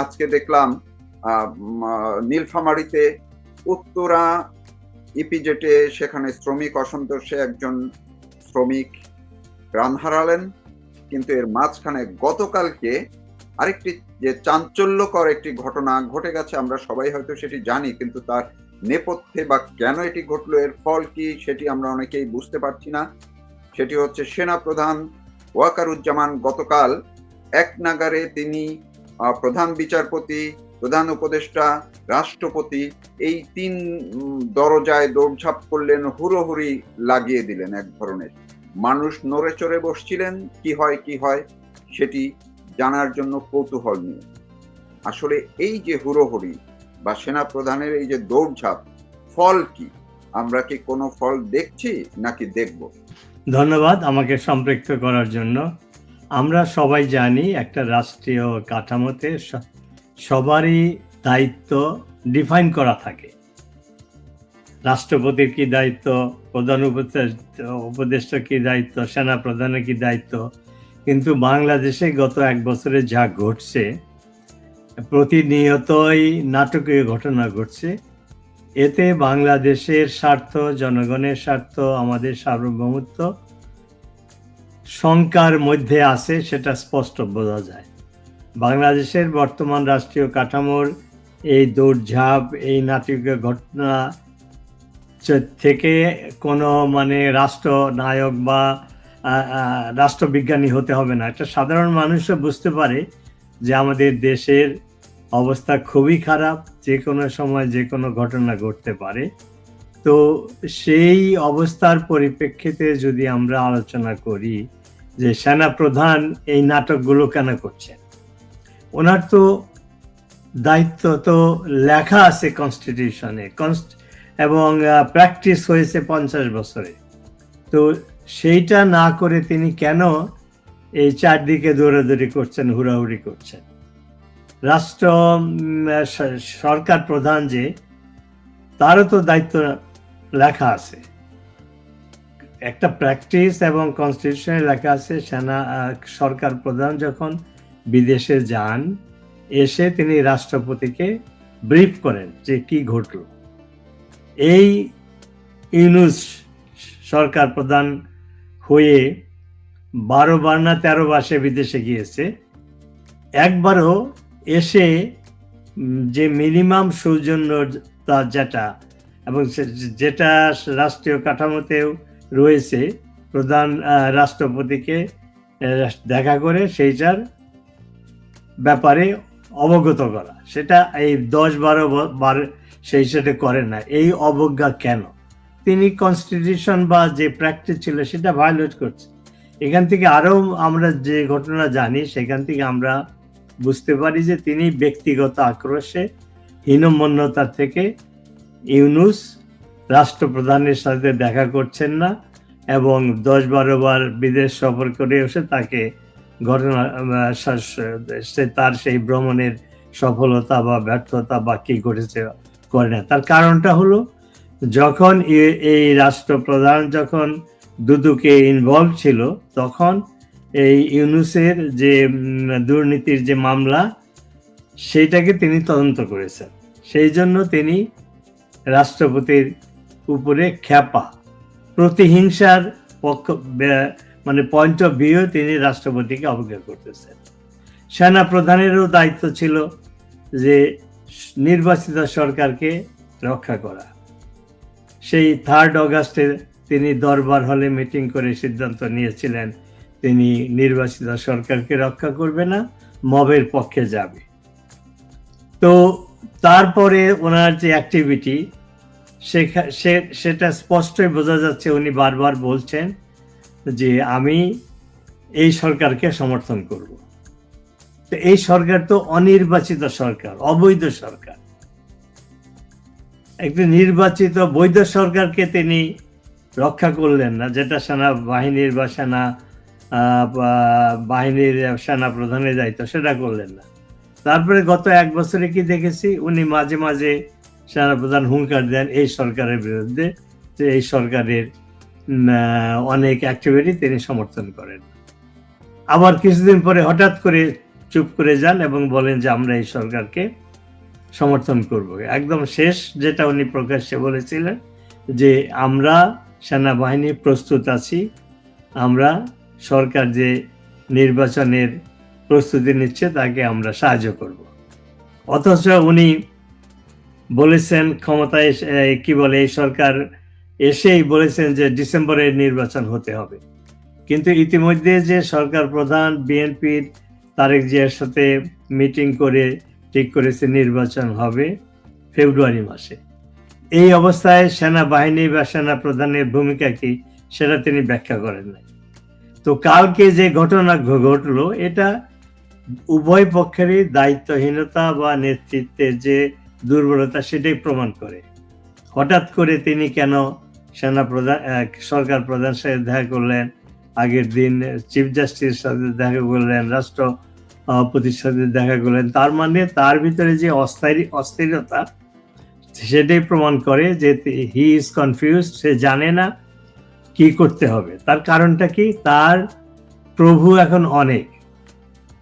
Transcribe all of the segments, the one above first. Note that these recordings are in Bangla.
আজকে দেখলাম নীলফামারীতে উত্তরা ইপিজেটে সেখানে শ্রমিক অসন্তোষে একজন শ্রমিক প্রাণ হারালেন। কিন্তু এর মাঝখানে গতকালকে আরেকটি যে চাঞ্চল্যকর একটি ঘটনা ঘটে গেছে, আমরা সবাই হয়তো সেটি জানি, কিন্তু তার নেপথ্যে বা কেন এটি ঘটলো, এর ফল কি সেটি আমরা অনেকেই বুঝতে পারছি না। সেটি হচ্ছে সেনা প্রধান ওয়াকারুজ্জামান গতকাল এক নাগারে তিনি প্রধান বিচারপতি, প্রধান উপদেষ্টা, রাষ্ট্রপতি, এই তিন দরজায় দৌড়ঝাঁপ করলেন, হুড়োহুড়ি লাগিয়ে দিলেন এক ধরনের। মানুষ নড়ে চড়ে বসছিলেন, কি হয় কি হয়, সেটি জানার জন্য কৌতূহল নিয়ে আসলে এই যে হুড়োহুড়ি বা সেনা প্রধানের এই যে দৌড়ঝাঁপ, ফল কি? আমরা কি কোনো ফল দেখছি নাকি দেখব? ধন্যবাদ আমাকে সম্পৃক্ত করার জন্য। আমরা সবাই জানি একটা রাষ্ট্রীয় কাঠামোতে সবারই দায়িত্ব ডিফাইন করা থাকে। রাষ্ট্রপতির কি দায়িত্ব, প্রধান উপদেষ্টা কি দায়িত্ব সেনা প্রধানের কি দায়িত্ব? কিন্তু বাংলাদেশে গত এক বছরে যা ঘটছে, প্রতিনিয়তই নাটকীয় ঘটনা ঘটছে। এতে বাংলাদেশের স্বার্থ, জনগণের স্বার্থ, আমাদের সার্বভৌমত্ব শঙ্কার মধ্যে আছে, সেটা স্পষ্ট বোঝা যায়। বাংলাদেশের বর্তমান রাষ্ট্রীয় কাঠামোর এই দৌড়ঝাঁপ, এই নাটকীয় ঘটনা থেকে কোনো মানে রাষ্ট্র নায়ক বা রাষ্ট্রবিজ্ঞানী হতে হবে না। একটা সাধারণ মানুষও বুঝতে পারে যে আমাদের দেশের অবস্থা খুবই খারাপ, যে কোনো সময় যে কোনো ঘটনা ঘটতে পারে। তো সেই অবস্থার পরিপ্রেক্ষিতে যদি আমরা আলোচনা করি যে সেনা প্রধান এই নাটকগুলো কেন করছেন? ওনার তো দায়িত্ব তো লেখা আছে কনস্টিটিউশনে এবং প্র্যাকটিস হয়েছে পঞ্চাশ বছরে। তো সেইটা না করে তিনি কেন এই চারদিকে দৌড়াদৌড়ি করছেন, হুড়াহুড়ি করছেন? রাষ্ট্র সরকার প্রধান যে, তারও তো দায়িত্ব লেখা আছে। একটা প্র্যাকটিস এবং কনস্টিটিউশনে লেখা আছে, সেনা সরকার প্রধান যখন বিদেশে যান, এসে তিনি রাষ্ট্রপতিকে ব্রিফ করেন যে কি ঘটল। এই ইউনুস সরকার প্রধান হয়ে বারো বার না তেরো বাসে বিদেশে গিয়েছে। একবারও এসে যে মিনিমাম সৌজন্যতা যেটা এবং যেটা রাষ্ট্রীয় কাঠামোতেও রয়েছে প্রধান রাষ্ট্রপতিকে দেখা করে সেইটার ব্যাপারে অবগত করা। সেটা এই দশ বারো বার সেই সাথে করে না। এই অবজ্ঞা কেন? তিনি কনস্টিটিউশন বা যে প্র্যাকটিস ছিল সেটা ভায়োলেট করছে। এখান থেকে আরও আমরা যে ঘটনা জানি, সেখান থেকে আমরা বুঝতে পারি যে তিনি ব্যক্তিগত আক্রোশে হীনমন্যতা থেকে ইউনুস রাষ্ট্রপ্রধানের সাথে দেখা করছেন না এবং দশ বারো বার বিদেশ সফর করে এসে তাকে ঘটনা সে তার সেই ভ্রমণের সফলতা বা ব্যর্থতা বা কী ঘটেছে করে না। তার কারণটা হলো, যখন এই রাষ্ট্রপ্রধান যখন দুদুকে ইনভলভ ছিল, তখন এই ইউনুসের যে দুর্নীতির যে মামলা, সেইটাকে তিনি তদন্ত করেছেন। সেই জন্য তিনি রাষ্ট্রপতির উপরে খ্যাপা। প্রতিহিংসার পক্ষ মানে ভিউ তিনি রাষ্ট্রপতিকে অবজ্ঞা করতেছেন। সেনা প্রধানেরও দায়িত্ব ছিল যে নির্বাচিত সরকারকে রক্ষা করা। সেই থার্ড অগাস্টে তিনি দরবার হলে মিটিং করে সিদ্ধান্ত নিয়েছিলেন, তিনি নির্বাচিত সরকারকে রক্ষা করবে না, মবের পক্ষে যাবে। তো তারপরে ওনার যে অ্যাক্টিভিটি সেটা স্পষ্টই বোঝা যাচ্ছে উনি বারবার বলছেন যে আমি এই সরকারকে সমর্থন করব। তো এই সরকার তো অনির্বাচিত সরকার, অবৈধ সরকার। একটি নির্বাচিত বৈধ সরকারকে তিনি রক্ষা করলেন না, যেটা সেনা বাহিনীর বা সেনা বাহিনীর সেনা প্রধানের দায়িত্ব, সেটা করলেন না। তারপরে গত এক বছরে কি দেখেছি, উনি মাঝে মাঝে সেনাপ্রধান হুঙ্কার দেন এই সরকারের বিরুদ্ধে যে এই সরকারের অনেক অ্যাক্টিভিটি তিনি সমর্থন করেন। আবার কিছুদিন পরে হঠাৎ করে চুপ করে যান এবং বলেন যে আমরা এই সরকারকে সমর্থন করব। একদম শেষ যেটা উনি প্রকাশ্যে বলেছিলেন যে আমরা সেনাবাহিনী প্রস্তুত আছি, আমরা সরকার যে নির্বাচনের প্রস্তুতি নিচ্ছে তাকে আমরা সাহায্য করব। অথচ উনি বলেছেন ক্ষমতায় কি বলে, এই সরকার এসেই বলেছেন যে ডিসেম্বরে নির্বাচন হতে হবে। কিন্তু ইতিমধ্যে যে সরকার প্রধান বিএনপির তারেক জিয়ার সাথে মিটিং করে ঠিক করেছে নির্বাচন হবে ফেব্রুয়ারি মাসে। এই অবস্থায় সেনাবাহিনী বা সেনা প্রধানের ভূমিকা কি সেটা তিনি ব্যাখ্যা করেন নাই। তো কালকে যে ঘটনা ঘটলো, এটা উভয় পক্ষেরই দায়িত্বহীনতা বা নেতৃত্বের যে দুর্বলতা সেটাই প্রমাণ করে। হঠাৎ করে তিনি কেন সেনা প্রধান সরকার প্রধান সাথে দেখা করলেন, আগের দিন চিফ জাস্টিস সাথে দেখা করলেন রাষ্ট্রপতির সাথে দেখা করলেন, তার মানে তার ভিতরে যে অস্থায়ী, অস্থিরতা সেটাই প্রমাণ করে যে হি ইজ কনফিউজ সে জানে না কি করতে হবে। তার কারণটা কি? তার প্রভু এখন অনেক।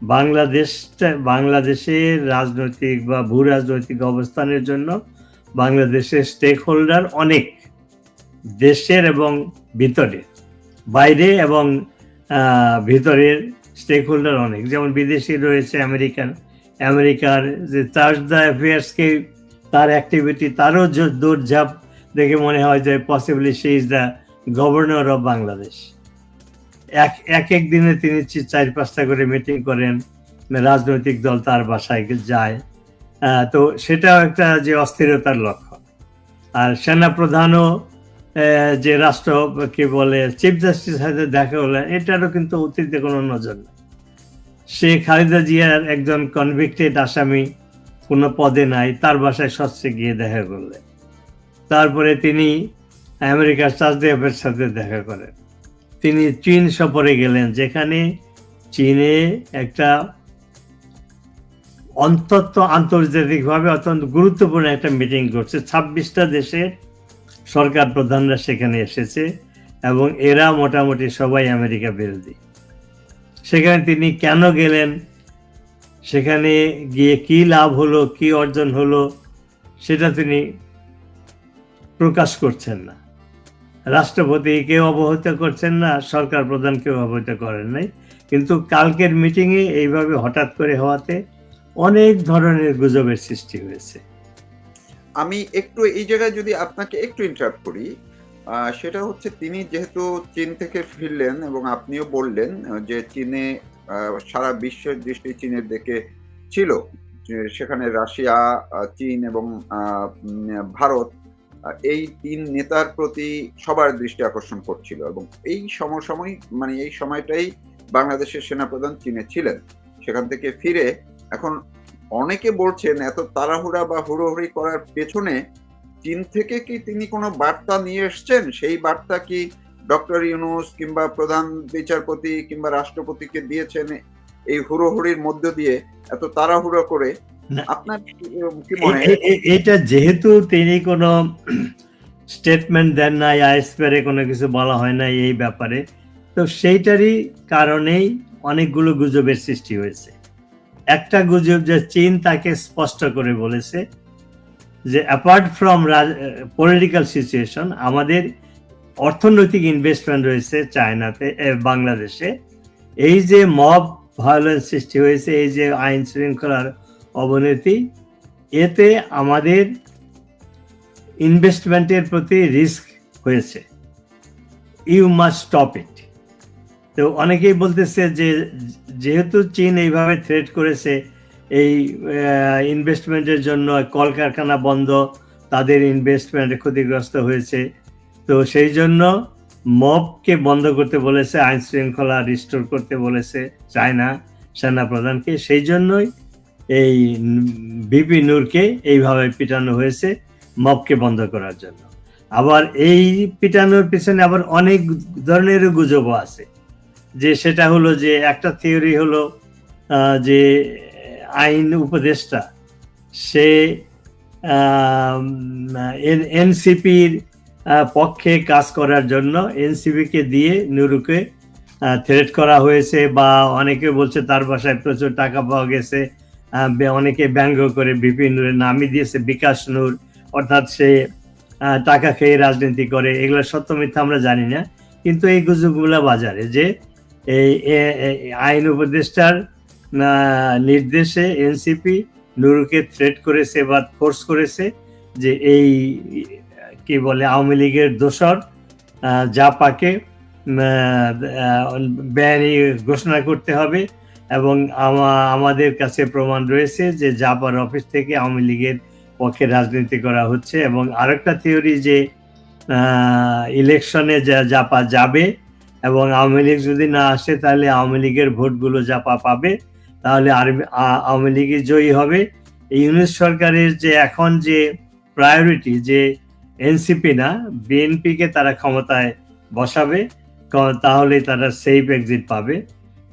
বাংলাদেশটা, বাংলাদেশের রাজনৈতিক বা ভূ রাজনৈতিক অবস্থানের জন্য বাংলাদেশের স্টেক হোল্ডার অনেক, দেশের এবং ভিতরে বাইরে এবং ভিতরের স্টেক হোল্ডার অনেক। যেমন বিদেশি রয়েছে আমেরিকান, আমেরিকার যে চার্জ দ্য অ্যাফেয়ার্সকে তার অ্যাক্টিভিটি তারও দৌড়ঝাঁপ দেখে মনে হয় যে possibly say is the governor of Bangladesh এক এক এক দিনে তিনি চার পাঁচটা করে মিটিং করেন রাজনৈতিক দল তার বাসায় যায়। তো সেটাও একটা যে অস্থিরতার লক্ষণ। আর সেনা প্রধানও যে রাষ্ট্র কি বলে চিফ জাস্টিস সাথে দেখা হলেন এটারও কিন্তু অতীতে কোনো নজর নেই। সে খালেদা জিয়ার একজন কনভিক্টেড আসামি কোনো পদে নাই, তার বাসায় সস্ত্রে গিয়ে দেখা করলেন। তারপরে তিনি আমেরিকার চাষদেবের সাথে দেখা করেন। তিনি চীন সফরে গেলেন, যেখানে চীনে একটা অন্তত আন্তর্জাতিকভাবে অত্যন্ত গুরুত্বপূর্ণ একটা মিটিং করছে ছাব্বিশটা দেশের সরকার প্রধানরা সেখানে এসেছে এবং এরা মোটামুটি সবাই আমেরিকা বিরোধী। সেখানে তিনি কেন গেলেন, সেখানে গিয়ে কি লাভ হলো, কি অর্জন হলো, সেটা তিনি প্রকাশ করছেন না। রাষ্ট্রপতি কেউ অবহিত করছেন না, সরকার প্রধান কেউ অবহিত করেন নাই। কিন্তু কালকের মিটিংয়ে এইভাবে হঠাৎ করে হওয়াতে অনেক ধরনের গুজবের সৃষ্টি হয়েছে। আমি একটু এই জায়গায় যদি আপনাকে একটু ইন্টারাপ্ট করি সেটা হচ্ছে তিনি যেহেতু চীন থেকে ফিরলেন এবং আপনিও বললেন যে চীনে সারা বিশ্বের দৃষ্টি চীনের দিকে ছিল সেখানে রাশিয়া চীন এবং ভারত এই তিন নেতার প্রতি সবার দৃষ্টি আকর্ষণ করছিল এবং এই সমসাময়িক মানে এই সময়টাই বাংলাদেশের সেনাপ্রধান চীনে ছিলেন সেখান থেকে ফিরে এখন অনেকে বলছেন, এত তাড়াহুড়া বা হুড়োহুড়ি করার পেছনে চীন থেকে কি তিনি কোনো বার্তা নিয়ে এসছেন সেই বার্তা কি ডক্টর ইউনুস কিংবা প্রধান বিচারপতি কিংবা রাষ্ট্রপতিকে দিয়েছেন এই হুড়োহুড়ির মধ্য দিয়ে এত তাড়াহুড়ো করে। আপনার এটা যেহেতু তিনি কোনো স্টেটমেন্ট দেন নাই আইএসপিআরে কোনো কিছু বলা হয় না এই ব্যাপারে তো সেইটারই কারণেই অনেকগুলো গুজবের সৃষ্টি হয়েছে। একটা গুজব যে চীন তাকে স্পষ্ট করে বলেছে যে অ্যাপার্ট ফ্রম পলিটিক্যাল সিচুয়েশন আমাদের অর্থনৈতিক ইনভেস্টমেন্ট রয়েছে চায়নাতে বাংলাদেশে। এই যে মব ভায়োলেন্স সৃষ্টি হয়েছে এই যে আইন শৃঙ্খলার অবনতি। এতে আমাদের ইনভেস্টমেন্টের প্রতি রিস্ক হয়েছে। ইউ মাস্ট স্টপ ইট তো অনেকেই বলতেছে যে, যেহেতু চীন এইভাবে থ্রেট করেছে, এই ইনভেস্টমেন্টের জন্য কলকারখানা বন্ধ, তাদের ইনভেস্টমেন্ট ক্ষতিগ্রস্ত হয়েছে। তো সেই জন্য মবকে বন্ধ করতে বলেছে আইন শৃঙ্খলা রিস্টোর করতে বলেছে চায়না সেনা প্রধানকে সেই জন্যই এই বিপি নূরকে এইভাবে পিটানো হয়েছে মবকে বন্ধ করার জন্য। আবার এই পিটানোর পিছনে আবার অনেক ধরনের গুজবও আছে। যে সেটা হলো যে একটা থিওরি হলো যে আইন উপদেষ্টা, সে এনসিপির পক্ষে কাজ করার জন্য এনসিপিকে দিয়ে নুরুকে থ্রেট করা হয়েছে বা অনেকে বলছে তার বাসায় প্রচুর টাকা পাওয়া গেছে। অনেকে ব্যঙ্গ করে বিপিন নূরের নামই দিয়েছে বিকাশ নূর অর্থাৎ সে টাকা খেয়ে রাজনীতি করে এগুলো সত্য মিথ্যা আমরা জানি না। কিন্তু এই গুজবগুলো বাজারে যে এই আইন উপদেষ্টার নির্দেশে এনসিপি নুরুকে থ্রেট করেছে বা ফোর্স করেছে যে এই কি বলে আওয়ামী লীগের দোসর জাপাকে আহ, ঘোষণা করতে হবে। এবং আমাদের কাছে প্রমাণ রয়েছে যে জাপার অফিস থেকে আওয়ামী লীগের পক্ষে রাজনীতি করা হচ্ছে এবং আরেকটা থিওরি যে ইলেকশনে যা, জাপা যাবে এবং আওয়ামী লীগ যদি না আসে তাহলে আওয়ামী লীগের ভোটগুলো জাপা পাবে। তাহলে আরবি- আ- আওয়ামী লীগই জয়ী হবে। ইউনিট সরকারের যে এখন যে প্রায়োরিটি যে এনসিপি না বিএনপিকে তারা ক্ষমতায় বসাবে তাহলে তারা সেফ এক্সিট পাবে।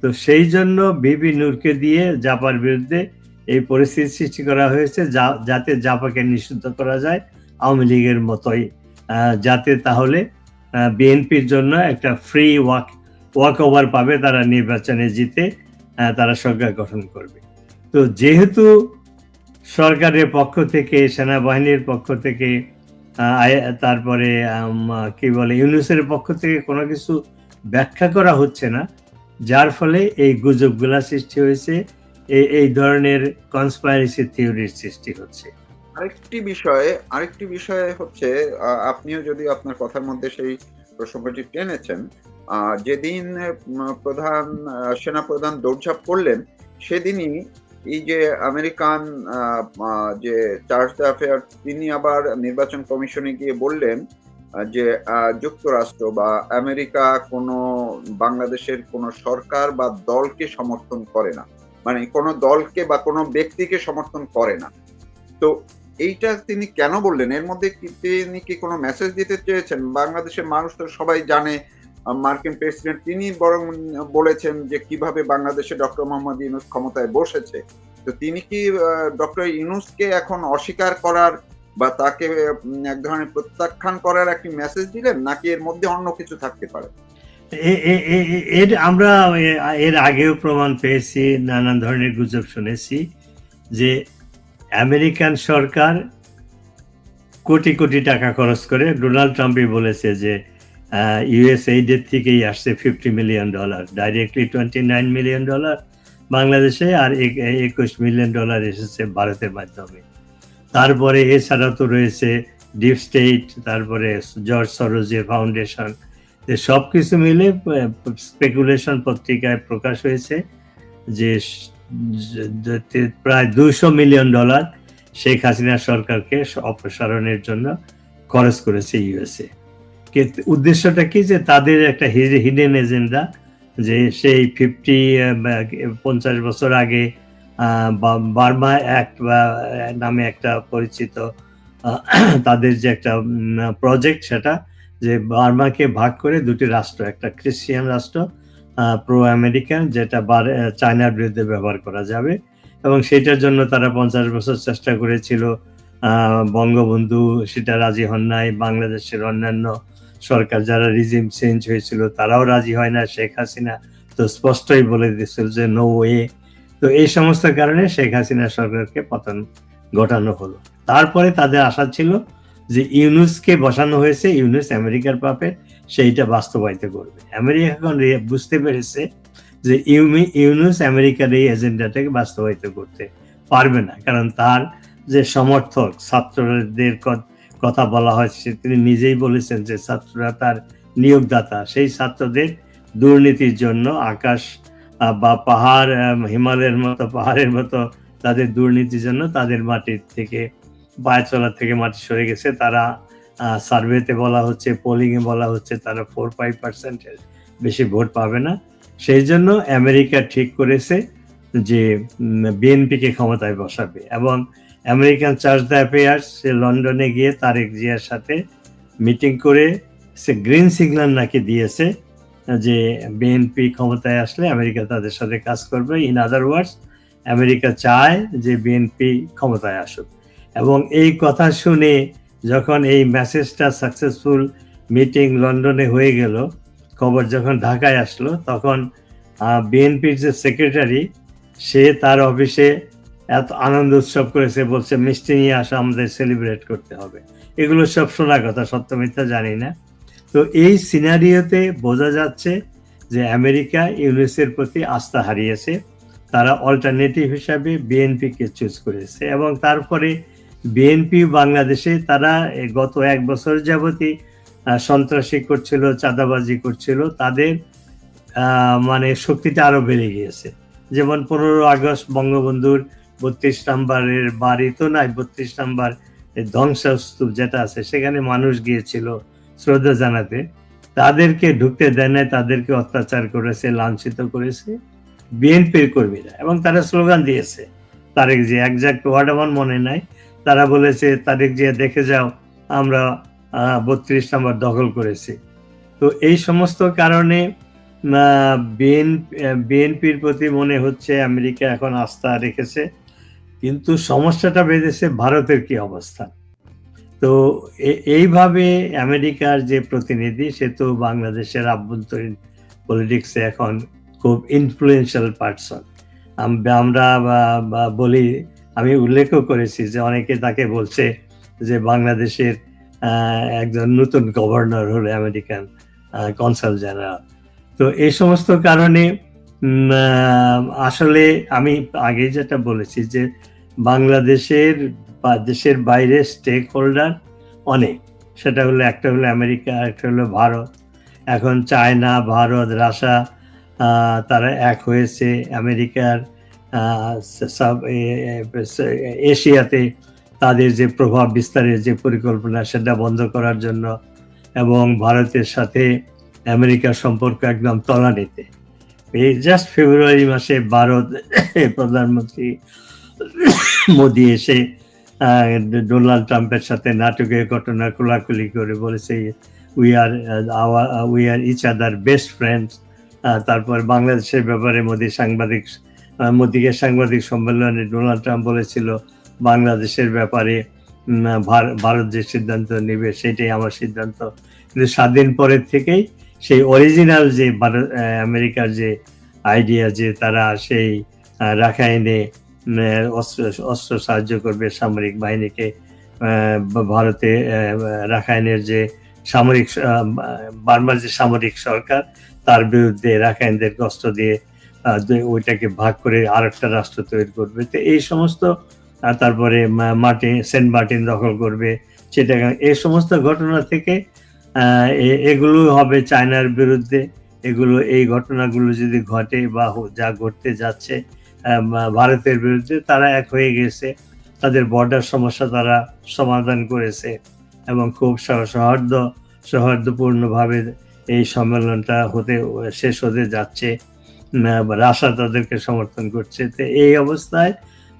তো সেই জন্য বিবি নূরকে দিয়ে জাপার বিরুদ্ধে এই পরিস্থিতি সৃষ্টি করা হয়েছে যাতে জাপাকে নিষিদ্ধ করা যায় আওয়ামী লীগের মতোই। যাতে তাহলে বিএনপির জন্য একটা ফ্রি ওয়াক ওয়াক ওভার পাবে তারা নির্বাচনে জিতে তারা সরকার গঠন করবে। তো যেহেতু সরকারের পক্ষ থেকে, সেনাবাহিনীর পক্ষ থেকে তারপরে কি বলে, ইউনুসের পক্ষ থেকে কোনো কিছু ব্যাখ্যা করা হচ্ছে না যার ফলে এই গুজবগুলা সৃষ্টি হয়েছে এই ধরনের কনস্পাইরেসি থিওরির সৃষ্টি হচ্ছে। আরেকটি বিষয়ে আরেকটি বিষয়ে হচ্ছে আপনিও যদি আপনার কথার মধ্যে সেই প্রসঙ্গটি টেনেছেন যেদিন প্রধান সেনাপ্রধান দৌড়ঝাঁপ করলেন, সেদিনই এই যে আমেরিকান যে চার্জ অ্যাফেয়ার তিনি আবার নির্বাচন কমিশনে গিয়ে বললেন যে যুক্তরাষ্ট্র বা আমেরিকা কোনো বাংলাদেশের কোনো সরকার বা দলকে সমর্থন করে না। মানে কোনো দলকে বা কোনো ব্যক্তিকে সমর্থন করে না। তো এইটা তিনি কেন বললেন? এর মধ্যে তিনি কি কোনো মেসেজ দিতে চেয়েছেন? বাংলাদেশের মানুষ তো সবাই জানে মার্কিন প্রেসিডেন্ট তিনি বরং বলেছেন যে কীভাবে বাংলাদেশে ডক্টর মোহাম্মদ ইউনুস ক্ষমতায় বসেছে। তো তিনি কি ডক্টর ইউনুসকে এখন অস্বীকার করার বা তাকে এক ধরনের প্রত্যাখ্যান করার একটি মেসেজ দিলেন, নাকি এর মধ্যে অন্য কিছু থাকতে পারে? এর আমরা এর আগেও প্রমাণ পেয়েছি, নানান ধরনের গুজব শুনেছি যে আমেরিকান সরকার কোটি কোটি টাকা খরচ করে, ডোনাল্ড ট্রাম্পই বলেছে যে ইউএস এইডের থেকেই আসছে fifty million dollar directly twenty nine million dollar বাংলাদেশে, আর এক- একুশ মিলিয়ন ডলার এসেছে ভারতের মাধ্যমে। তারপরে এছাড়া তো রয়েছে ডিপ স্টেট তারপরে জর্জ সরোজের ফাউন্ডেশন সব কিছু মিলে স্পেকুলেশন পত্রিকায় প্রকাশ হয়েছে যে প্রায় দুইশো মিলিয়ন ডলার শেখ হাসিনা সরকারকে অপসারণের জন্য খরচ করেছে ইউএসএ। উদ্দেশ্যটা কি যে তাদের একটা হিডেন এজেন্ডা যে সেই ফিফটি পঞ্চাশ বছর আগে বার্মা অ্যাক্ট নামে একটা পরিচিত তাদের যে একটা প্রজেক্ট সেটা, যে বার্মাকে ভাগ করে দুটি রাষ্ট্র, একটা খ্রিস্টিয়ান রাষ্ট্র প্রো আমেরিকান যেটা চায়নার বিরুদ্ধে ব্যবহার করা যাবে। এবং সেটার জন্য তারা পঞ্চাশ বছর চেষ্টা করেছিল বঙ্গবন্ধু, সেটা রাজি হন নাই, বাংলাদেশের অন্যান্য সরকার যারা রিজিম চেঞ্জ হয়েছিল, তারাও রাজি হয় না, শেখ হাসিনা তো স্পষ্টই বলে দিয়েছিল যে নো ওয়ে তো এই সমস্ত কারণে শেখ হাসিনা সরকারকে পতন ঘটানো হলো। তারপরে তাদের আশা ছিল যে ইউনুসকে বসানো হয়েছে, ইউনুস আমেরিকার পাপে, সেইটা বাস্তবায়িত করবে। আমেরিকা এখন বুঝতে পেরেছে যে ইউমি ইউনুস আমেরিকার এই এজেন্ডাটাকে বাস্তবায়িত করতে পারবে না। কারণ তার যে সমর্থক, ছাত্রদের কথা বলা হয় তিনি নিজেই বলেছেন যে ছাত্ররা তার নিয়োগদাতা। সেই ছাত্রদের দুর্নীতির জন্য আকাশ বা পাহাড় হিমালয়ের মতো, পাহাড়ের মতো তাদের দুর্নীতির জন্য তাদের মাটির থেকে, পায়ে চলার থেকে মাটি সরে গেছে। তারা সার্ভেতে বলা হচ্ছে, পোলিংয়ে বলা হচ্ছে, তারা ফোর ফাইভ পার্সেন্টের বেশি ভোট পাবে না। সেই জন্য আমেরিকা ঠিক করেছে যে বিএনপিকে ক্ষমতায় বসাবে এবং আমেরিকান চার্জ অ্যাফেয়ার্স, সে লন্ডনে গিয়ে তারেক জিয়ার সাথে মিটিং করে সে গ্রিন সিগন্যাল নাকি দিয়েছে। যে বিএনপি ক্ষমতায় আসলে আমেরিকা তাদের সাথে কাজ করবে। ইন আদার ওয়ার্ডস আমেরিকা চায় যে বিএনপি ক্ষমতায় আসুক। এবং এই কথা শুনে যখন এই মেসেজটা সাকসেসফুল মিটিং লন্ডনে হয়ে গেল, খবর যখন ঢাকায় আসলো, তখন বিএনপির যে সেক্রেটারি সে তার অফিসে এত আনন্দ উৎসব করেছে, বলছে, মিষ্টি নিয়ে আসা, আমাদের সেলিব্রেট করতে হবে। এগুলো সব শোনা কথা, সত্য মিথ্যা জানি না। তো এই সিনারিওতে বোঝা যাচ্ছে যে আমেরিকা ইউনিসের প্রতি আস্থা হারিয়েছে। তারা অল্টারনেটিভ হিসাবে বিএনপিকে চুজ করেছে এবং তারপরে বিএনপি বাংলাদেশে তারা গত এক বছর যাবতই সন্ত্রাসী করছিল, চাঁদাবাজি করছিল। তাদের মানে শক্তিটা আরও বেড়ে গিয়েছে। যেমন পনেরো আগস্ট বঙ্গবন্ধুর বত্রিশ নাম্বারের বাড়ি তো নাই, বত্রিশ নাম্বার ধ্বংসস্তূপ যেটা আছে, সেখানে মানুষ গিয়েছিল। শ্রদ্ধা জানাতে, তাদেরকে ঢুকতে দেয় নাই, তাদেরকে অত্যাচার করেছে, লাঞ্ছিত করেছে, বিএনপির কর্মীরা। এবং তারা স্লোগান দিয়েছে, তারেক যে একজাক্ট ওয়ার্ড আমার মনে নাই। তারা বলেছে, তারেক যে দেখে যাও, আমরা বত্রিশ নাম্বার দখল করেছি। তো এই সমস্ত কারণে বিএনপির প্রতি মনে হচ্ছে আমেরিকা এখন আস্থা রেখেছে। কিন্তু সমস্যাটা বেঁধেছে ভারতের কি অবস্থা? তো এইভাবে আমেরিকার যে প্রতিনিধি, সে তো বাংলাদেশের আভ্যন্তরীণ পলিটিক্সে এখন খুব ইনফ্লুয়েন্সিয়াল পার্সন আমরা বলি, আমি উল্লেখও করেছি যে অনেকে তাকে বলছে যে বাংলাদেশের একজন নতুন গভর্নর হলো আমেরিকান কনসাল জেনারেল তো এই সমস্ত কারণে আসলে আমি আগে যেটা বলেছি যে বাংলাদেশের বা দেশের বাইরে স্টেক হোল্ডার অনেক। সেটা হলো একটা হলো আমেরিকা একটা হলো ভারত। এখন চায়না ভারত আহ, তারা এক হয়েছে। আমেরিকার সব এশিয়াতে তাদের যে প্রভাব বিস্তারের যে পরিকল্পনা সেটা বন্ধ করার জন্য এবং ভারতের সাথে আমেরিকার সম্পর্ক একদম তলানিতে। এই জাস্ট ফেব্রুয়ারি মাসে ভারত প্রধানমন্ত্রী মোদি এসে ডোনাল্ড ট্রাম্পের সাথে নাটকের ঘটনা খোলাখুলি করে বলেছে we are our we are each other best friends তারপর বাংলাদেশের ব্যাপারে মোদি সাংবাদিক মোদিকে সাংবাদিক সম্মেলনে ডোনাল্ড ট্রাম্প বলেছিল, বাংলাদেশের ব্যাপারে ভার- ভারত যে সিদ্ধান্ত নেবে সেটাই আমার সিদ্ধান্ত। কিন্তু সাত দিন পরের থেকেই সেই অরিজিনাল যে ভারত আমেরিকার যে আইডিয়া যে তারা সেই রাখাইনে অস্ত্র অস্ত্র সাহায্য করবে সামরিক বাহিনীকে ভারতে রাখাইনের যে সামরিক বার্মার যে সামরিক সরকার, তার বিরুদ্ধে রাখাইনদের কষ্ট দিয়ে ওইটাকে ভাগ করে আর একটা রাষ্ট্র তৈরি করবে। তো এই সমস্ত তারপরে মার্টিন, সেন্ট মার্টিন দখল করবে সেটা এই সমস্ত ঘটনা থেকে এগুলো হবে চায়নার বিরুদ্ধে। এগুলো, এই ঘটনাগুলো যদি ঘটে বা যা ঘটতে যাচ্ছে ভারতের বিরুদ্ধে তারা এক হয়ে গেছে। তাদের বর্ডার সমস্যা তারা সমাধান করেছে এবং খুব সহ- সৌহার্দ্য সৌহার্দ্যপূর্ণভাবে এই সম্মেলনটা হতে, শেষ হতে যাচ্ছে। রাশা তাদেরকে সমর্থন করছে। তো এই অবস্থায়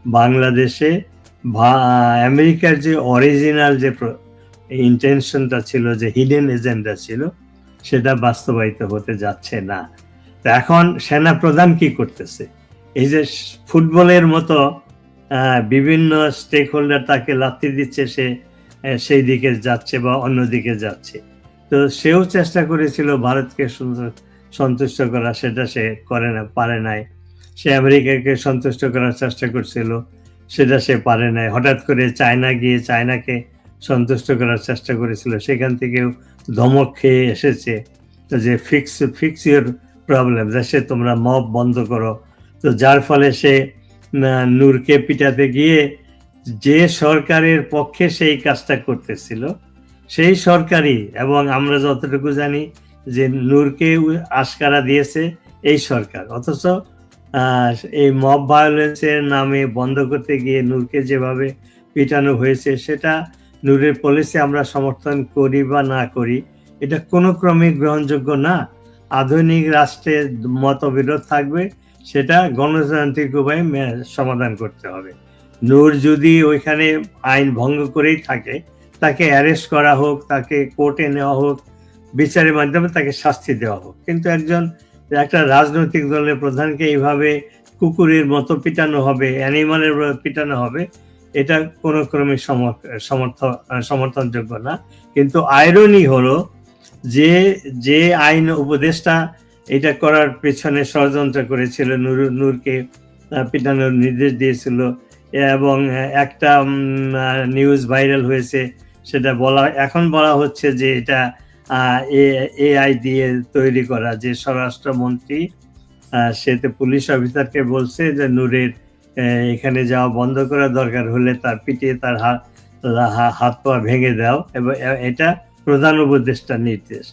বাংলাদেশে আমেরিকার যে অরিজিনাল যে ইন্টেনশনটা ছিল, যে হিডেন এজেন্ডা ছিল, সেটা বাস্তবায়িত হতে যাচ্ছে না। তো এখন সেনা প্রধান কি করতেছে? এই যে ফুটবলের মতো বিভিন্ন স্টেক হোল্ডার তাকে লাথি দিচ্ছে, সে সেই দিকে যাচ্ছে বা অন্য দিকে যাচ্ছে। তো সেও চেষ্টা করেছিল ভারতকে সন্তুষ্ট করা, সেটা সে করে না, পারে নাই। সে আমেরিকাকে সন্তুষ্ট করার চেষ্টা করছিল, সেটা সে পারে নাই। হঠাৎ করে চায়না গিয়ে চায়নাকে সন্তুষ্ট করার চেষ্টা করেছিল, সেখান থেকেও ধমক খেয়ে এসেছে। তো যে ফিক্স ফিক্স ইউর প্রবলেম দেশে তোমরা মব বন্ধ করো তো যার ফলে সে নূরকে পিটাতে গিয়ে যে সরকারের পক্ষে সেই কাজটা করতেছিল, সেই সরকারই। এবং আমরা যতটুকু জানি যে নূরকে আশকারা দিয়েছে এই সরকার। অথচ এই মব ভায়োলেন্সের নামে বন্ধ করতে গিয়ে নূরকে যেভাবে পিটানো হয়েছে, সেটা নূরের পলিসি আমরা সমর্থন করি বা না করি, এটা কোনো ক্রমে গ্রহণযোগ্য না। আধুনিক রাষ্ট্রের মতবিরোধ থাকবে সেটা গণতান্ত্রিক উপায়ে সমাধান করতে হবে। নূর যদি ওইখানে আইন ভঙ্গ করেই থাকে, তাকে অ্যারেস্ট করা হোক, তাকে কোর্টে নেওয়া হোক, বিচারের মাধ্যমে তাকে শাস্তি দেওয়া হোক। কিন্তু একজন একটা রাজনৈতিক দলের প্রধানকে এইভাবে কুকুরের মতো পিটানো হবে, অ্যানিমালের পিটানো হবে, এটা কোনো ক্রমে সমর্থ সমর্থনযোগ্য না। কিন্তু আয়রনি হলো যে যে আইন উপদেষ্টা এটা করার পেছনে ষড়যন্ত্র করেছিল নূর নূরকে পিটানোর নির্দেশ দিয়েছিল। এবং একটা নিউজ ভাইরাল হয়েছে সেটা বলা এখন বলা হচ্ছে যে এটা এআই দিয়ে তৈরি করা যে স্বরাষ্ট্রমন্ত্রী আহ, সে তো পুলিশ অফিসারকে বলছে যে নূরের এখানে যাওয়া বন্ধ করা দরকার হলে তার পিটিয়ে তার হাত হাত পা ভেঙে দাও এবং এটা প্রধান উপদেষ্টার নির্দেশ।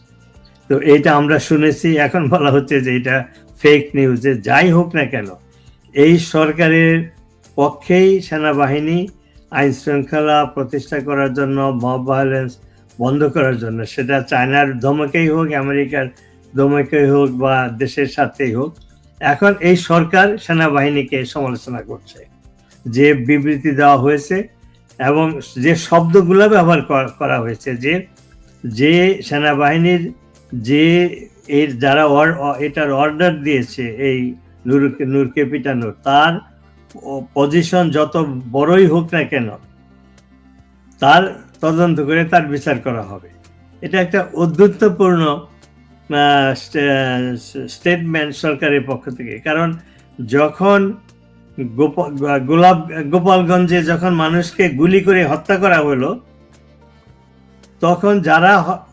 তো এটা আমরা শুনেছি, এখন বলা হচ্ছে যে এটা ফেক নিউজ যে যাই হোক না কেন, এই সরকারের পক্ষেই সেনাবাহিনী আইন শৃঙ্খলা প্রতিষ্ঠা করার জন্য মব ভায়োলেন্স বন্ধ করার জন্য, সেটা চায়নার ধমকেই হোক, আমেরিকার ধমকেই হোক বা দেশের সাথেই হোক, এখন এই সরকার সেনাবাহিনীকে সমালোচনা করছে। যে বিবৃতি দেওয়া হয়েছে এবং যে শব্দগুলো ব্যবহার করা- করা হয়েছে যে যে সেনাবাহিনীর যে এর যারা এটার অর্ডার দিয়েছে এই নূর নূরকে পিটানোর, তার পজিশন যত বড়ই হোক না কেন, তার তদন্ত করে তার বিচার করা হবে। এটা একটা অদ্ভুতপূর্ণ স্টেটমেন্ট সরকারের পক্ষ থেকে। কারণ যখন গোপ- গোলাপ, গোপালগঞ্জে যখন মানুষকে গুলি করে হত্যা করা হলো, তখন যারা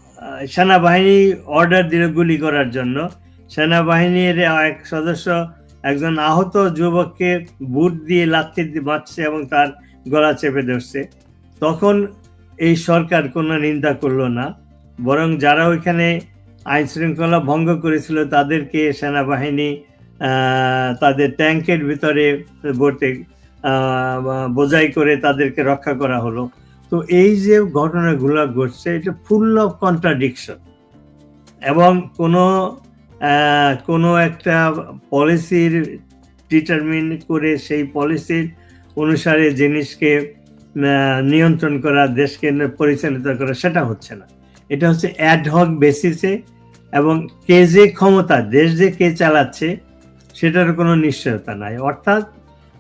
সেনাবাহিনী অর্ডার দিল গুলি করার জন্য। সেনাবাহিনীর এক সদস্য একজন আহত যুবককে বুট দিয়ে লাথি মারছে এবং তার গলা চেপে ধরছে। তখন এই সরকার কোনো নিন্দা করল না বরং যারা ওইখানে আইন শৃঙ্খলা ভঙ্গ করেছিল তাদেরকে সেনাবাহিনী তাদের ট্যাঙ্কের ভিতরে আহ, বোঝাই করে তাদেরকে রক্ষা করা হলো। তো এই যে ঘটনাগুলো ঘটছে এটা ফুল অফ কন্ট্রাডিকশন এবং কোনো কোনো একটা পলিসির ডিটারমিন করে সেই পলিসির অনুসারে জিনিসকে নিয়ন্ত্রণ করা দেশকে পরিচালিত করা সেটা হচ্ছে না। এটা হচ্ছে অ্যাডহক বেসিসে এবং কে যে ক্ষমতা দেশ যে কে চালাচ্ছে সেটার কোনো নিশ্চয়তা নাই। অর্থাৎ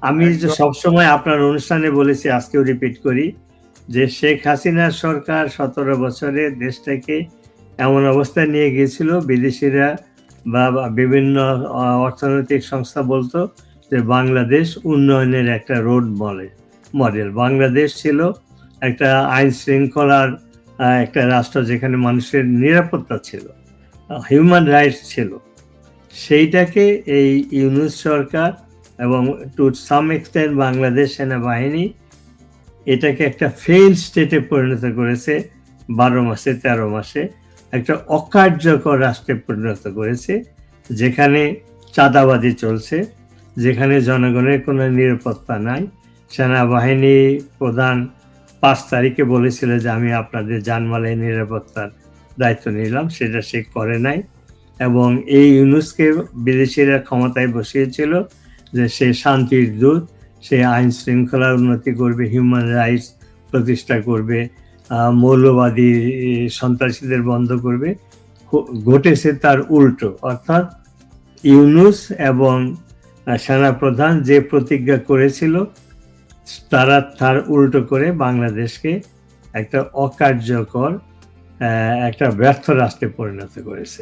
আমি যে সবসময় আপনার অনুষ্ঠানে বলেছি আজকেও রিপিট করি যে শেখ হাসিনার সরকার সতেরো বছরে দেশটাকে এমন অবস্থায় নিয়ে গিয়েছিল, বিদেশিরা বা বিভিন্ন অর্থনৈতিক সংস্থা বলতো যে বাংলাদেশ উন্নয়নের একটা রোড মডেল মডেল। বাংলাদেশ ছিল একটা আইন শৃঙ্খলার একটা রাষ্ট্র যেখানে মানুষের নিরাপত্তা ছিল হিউম্যান রাইটস ছিল। সেইটাকে এই ইউনুস সরকার এবং টু সাম এক্সটেন্ট বাংলাদেশ সেনাবাহিনী এটাকে একটা ফেল স্টেটে পরিণত করেছে, বারো মাসে, তেরো মাসে। একটা অকার্যকর রাষ্ট্রে পরিণত করেছে, যেখানে চাঁদাবাজি চলছে, যেখানে জনগণের কোনো নিরাপত্তা নাই। সেনাবাহিনী প্রধান পাঁচ তারিখে বলেছিল যে, আমি আপনাদের জানমালের নিরাপত্তার দায়িত্ব নিলাম, সেটা সে করে নাই। এবং এই ইউনুসকে বিদেশিরা ক্ষমতায় বসিয়েছিল যে, সে শান্তির দূত সে আইন শৃঙ্খলার উন্নতি করবে হিউম্যান রাইটস প্রতিষ্ঠা করবে মৌলবাদী সন্ত্রাসীদের বন্ধ করবে ঘটেছে তার উল্টো। অর্থাৎ ইউনুস এবং সেনাপ্রধান যে প্রতিজ্ঞা করেছিল, তারা তার উল্টো করে বাংলাদেশকে একটা অকার্যকর একটা ব্যর্থ রাষ্ট্রে পরিণত করেছে।